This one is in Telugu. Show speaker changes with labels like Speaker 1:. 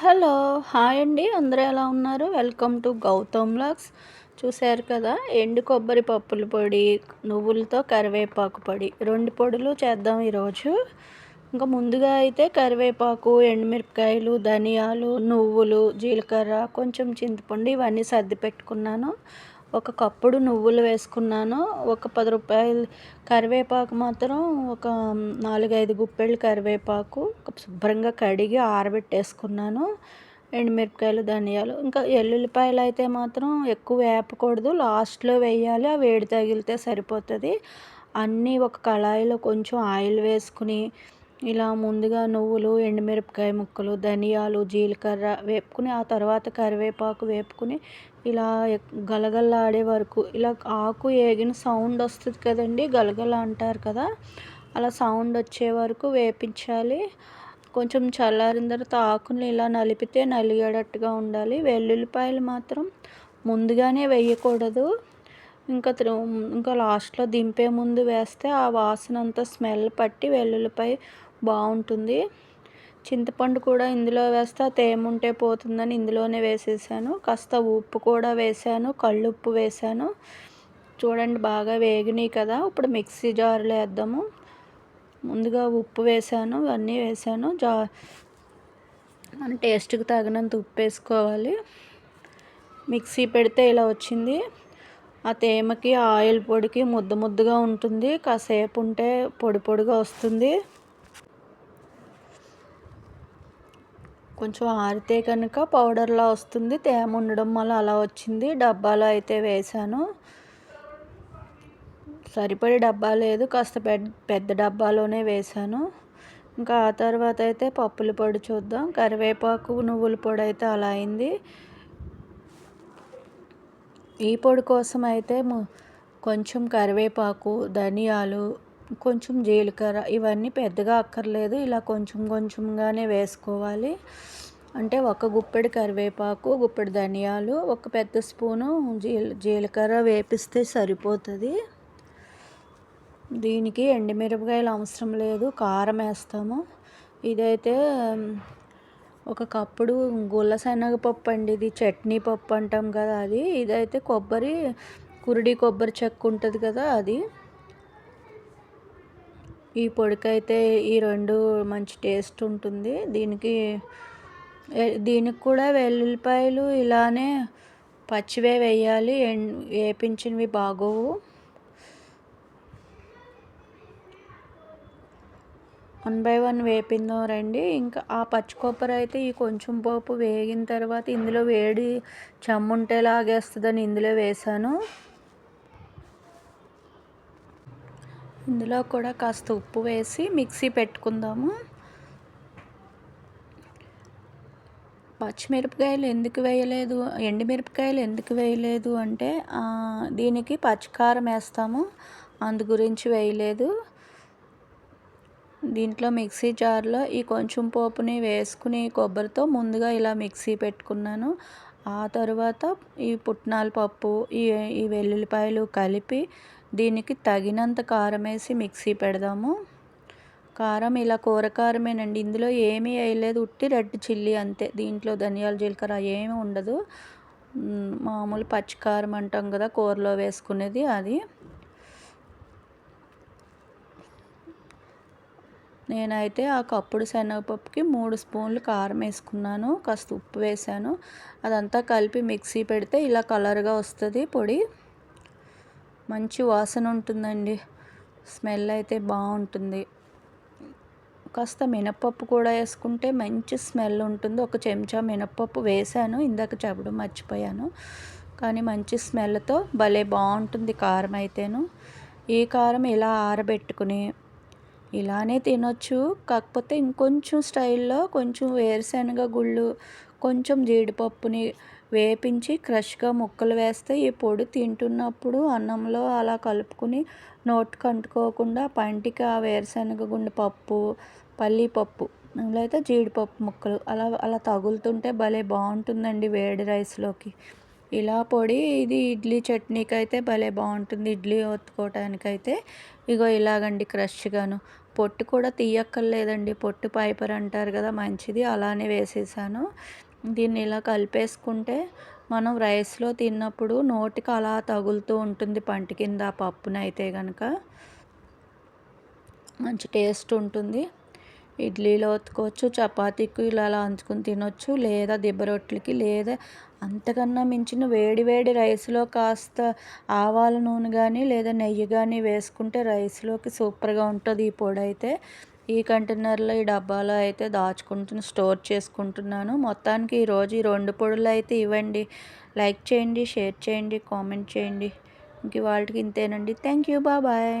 Speaker 1: హలో హాయ్ అండి. అందరూ ఎలా ఉన్నారు? వెల్కమ్ టు గౌతమ్ లాక్స్ చూశారు కదా ఎండు కొబ్బరి పప్పుల పొడి నువ్వులతో కరివేపాకు పొడి. రెండు పొడులు చేద్దాం ఈరోజు. ఇంకా ముందుగా అయితే కరివేపాకు ఎండుమిరపకాయలు ధనియాలు నువ్వులు జీలకర్ర కొంచెం చింతపండు ఇవన్నీ సర్ది పెట్టుకున్నాను. ఒక కప్పుడు నువ్వులు వేసుకున్నాను. ఒక పది రూపాయలు కరివేపాకు మాత్రం ఒక నాలుగైదు గుప్పెళ్ళు కరివేపాకు శుభ్రంగా కడిగి ఆరబెట్టేసుకున్నాను. ఎండుమిరపకాయలు ధనియాలు ఇంకా ఎల్లుల్లిపాయలు అయితే మాత్రం ఎక్కువ వేపకూడదు. లాస్ట్లో వేయాలి. ఆ వేడి తగిలితే సరిపోతుంది. అన్నీ ఒక కళాయిలో కొంచెం ఆయిల్ వేసుకుని ఇలా ముందుగా నువ్వులు ఎండుమిరపకాయ ముక్కలు ధనియాలు జీలకర్ర వేపుకుని ఆ తర్వాత కరివేపాకు వేపుకుని ఇలా గలగల్లాడే వరకు. ఇలా ఆకు ఏగిన సౌండ్ వస్తుంది కదండి గలగల అంటారు కదా అలా సౌండ్ వచ్చే వరకు వేపించాలి. కొంచెం చల్లారిన తర్వాత ఆకుని ఇలా నలిపితే నలిగేటట్టుగా ఉండాలి. వెల్లుల్లిపాయలు మాత్రం ముందుగానే వేయకూడదు. ఇంకా ఇంకా లాస్ట్లో దింపే ముందు వేస్తే ఆ వాసన అంతా స్మెల్ పట్టి వెల్లుల్లిపాయ బాగుంటుంది. చింతపండు కూడా ఇందులో వేస్తే. తేమ ఉంటే పోతుందని ఇందులోనే వేసేసాను. కాస్త ఉప్పు కూడా వేసాను. కళ్ళు ఉప్పు వేసాను. చూడండి బాగా వేగినాయి కదా. ఇప్పుడు మిక్సీ జార్లో వేద్దాము. ముందుగా ఉప్పు వేసాను. అన్నీ వేసాను. జా మన టేస్ట్కి తగినంత ఉప్పు వేసుకోవాలి. మిక్సీ పెడితే ఇలా వచ్చింది. ఆ తేమకి ఆయిల్ పొడికి ముద్ద ముద్దగా ఉంటుంది. కాసేపు ఉంటే పొడి పొడిగా వస్తుంది. కొంచెం ఆరితే కనుక పౌడర్లా వస్తుంది. తేమ ఉండడం వల్ల అలా వచ్చింది. డబ్బాలో అయితే వేసాను సరిపడి డబ్బా లేదు. కాస్త పెద్ద డబ్బాలోనే వేసాను ఇంకా ఆ తర్వాత అయితే పప్పుల పొడి చూద్దాం. కరివేపాకు నువ్వుల పొడి అయితే అలా అయింది. ఈ పొడి కోసం అయితే కొంచెం కరివేపాకు ధనియాలు కొంచెం జీలకర్ర ఇవన్నీ పెద్దగా అక్కర్లేదు. ఇలా కొంచెం కొంచెంగానే వేసుకోవాలి. అంటే ఒక గుప్పెడు కరివేపాకు గుప్పెడు ధనియాలు ఒక పెద్ద స్పూను జీల జీలకర్ర వేపిస్తే సరిపోతుంది. దీనికి ఎండుమిరపకాయలు అవసరం లేదు. కారం వేస్తాము. ఇదైతే ఒక కప్పుడు గుల్ల శనగపప్పు అండి. ఇది చట్నీ పప్పు అంటాం కదా అది. ఇదైతే కొబ్బరి కురిడి కొబ్బరి చెక్క ఉంటుంది కదా అది. ఈ పొడికైతే ఈ రెండు మంచి టేస్ట్ ఉంటుంది. దీనికి దీనికి కూడా వెల్లుల్లిపాయలు ఇలానే పచ్చివే వేయాలి. వేపించినవి బాగోవు. వన్ బై వన్ వేపిందాం రండి. ఇంకా ఆ పచ్చి కొబ్బరి అయితే ఈ కొంచెం పోపు వేగిన తర్వాత ఇందులో వేడి చమ్ముంటే లాగేస్తుందని ఇందులో వేసాను ఇందులో కూడా కాస్త ఉప్పు వేసి మిక్సీ పెట్టుకుందాము. పచ్చిమిరపకాయలు ఎందుకు వేయలేదు? ఎండుమిరపకాయలు ఎందుకు వేయలేదు అంటే దీనికి పచ్చికారం వేస్తాము. అందు గురించి వేయలేదు. దీంట్లో మిక్సీ జార్లో ఈ కొంచెం పోపుని వేసుకుని కొబ్బరితో ముందుగా ఇలా మిక్సీ పెట్టుకున్నాను. ఆ తర్వాత ఈ పుట్నాల పప్పు ఈ ఈ వెల్లుల్లిపాయలు కలిపి దీనికి తగినంత కారం వేసి మిక్సీ పెడదాము. కారం ఇలా కూర కారమేనండి ఇందులో ఏమీ వేయలేదు. ఉట్టి రెడ్ చిల్లీ అంతే. దీంట్లో ధనియాల జీలకర్ర ఏమీ ఉండదు. మామూలు పచ్చికారం అంటాం కదా కూరలో వేసుకునేది అది. నేనైతే ఆ కప్పుడు శనగపప్పుకి మూడు స్పూన్లు కారం వేసుకున్నాను. కాస్త ఉప్పు వేసాను. అదంతా కలిపి మిక్సీ పెడితే ఇలా కలర్గా వస్తుంది పొడి. మంచి వాసన ఉంటుందండి. స్మెల్ అయితే బాగుంటుంది. కాస్త మినప్పప్పు కూడా వేసుకుంటే మంచి స్మెల్ ఉంటుంది. ఒక చెంచా మినప్పప్పు వేసాను ఇందాక చెప్పడం మర్చిపోయాను. కానీ మంచి స్మెల్తో భలే బాగుంటుంది కారం అయితేను. ఈ కారం ఇలా ఆరబెట్టుకుని ఇలానే తినొచ్చు. కాకపోతే ఇంకొంచెం స్టైల్లో కొంచెం వేరుశనగ గుళ్ళు కొంచెం జీడిపప్పుని వేపించి క్రష్గా ముక్కలు వేస్తే ఈ పొడి తింటున్నప్పుడు అన్నంలో అలా కలుపుకుని నోటికి అంటుకోకుండా పంటికి ఆ వేరుశనగ గుండె పప్పు పల్లీపప్పు అయితే జీడిపప్పు ముక్కలు అలా అలా తగులుతుంటే భలే బాగుంటుందండి వేడి రైస్లోకి. ఇలా పొడి ఇది ఇడ్లీ చట్నీకి అయితే భలే బాగుంటుంది ఇడ్లీ ఒత్తుకోవటానికైతే. ఇగో ఇలాగండి క్రష్గాను. పొట్టు కూడా తీయక్కర్లేదండి. పొట్టు పైపర్ అంటారు కదా మంచిది. అలానే వేసేసాను. దీన్ని ఇలా కలిపేసుకుంటే మనం రైస్లో తిన్నప్పుడు నోటికి అలా తగులుతూ ఉంటుంది పంట కింద పప్పునైతే కనుక మంచి టేస్ట్ ఉంటుంది. ఇడ్లీలో ఒత్తుకోవచ్చు చపాతీకి ఇలా అలా అంచుకుని తినొచ్చు లేదా దిబ్బ రొట్టెలకి లేదా అంతకన్నా మించిన వేడి వేడి రైస్లో కాస్త ఆవాల నూనె కానీ లేదా నెయ్యి కానీ వేసుకుంటే రైస్లోకి సూపర్గా ఉంటుంది ఈ పొడి అయితే ఈ కంటైనర్లో ఈ డబ్బాలో అయితే దాచుకుంటున్న స్టోర్ చేసుకుంటున్నాను. మొత్తానికి ఈరోజు ఈ రెండు పొడులు అయితే ఇవ్వండి. లైక్ చేయండి షేర్ చేయండి కామెంట్ చేయండి. ఇంక వాళ్ళకి ఇంతేనండి. Thank you. బాయ్.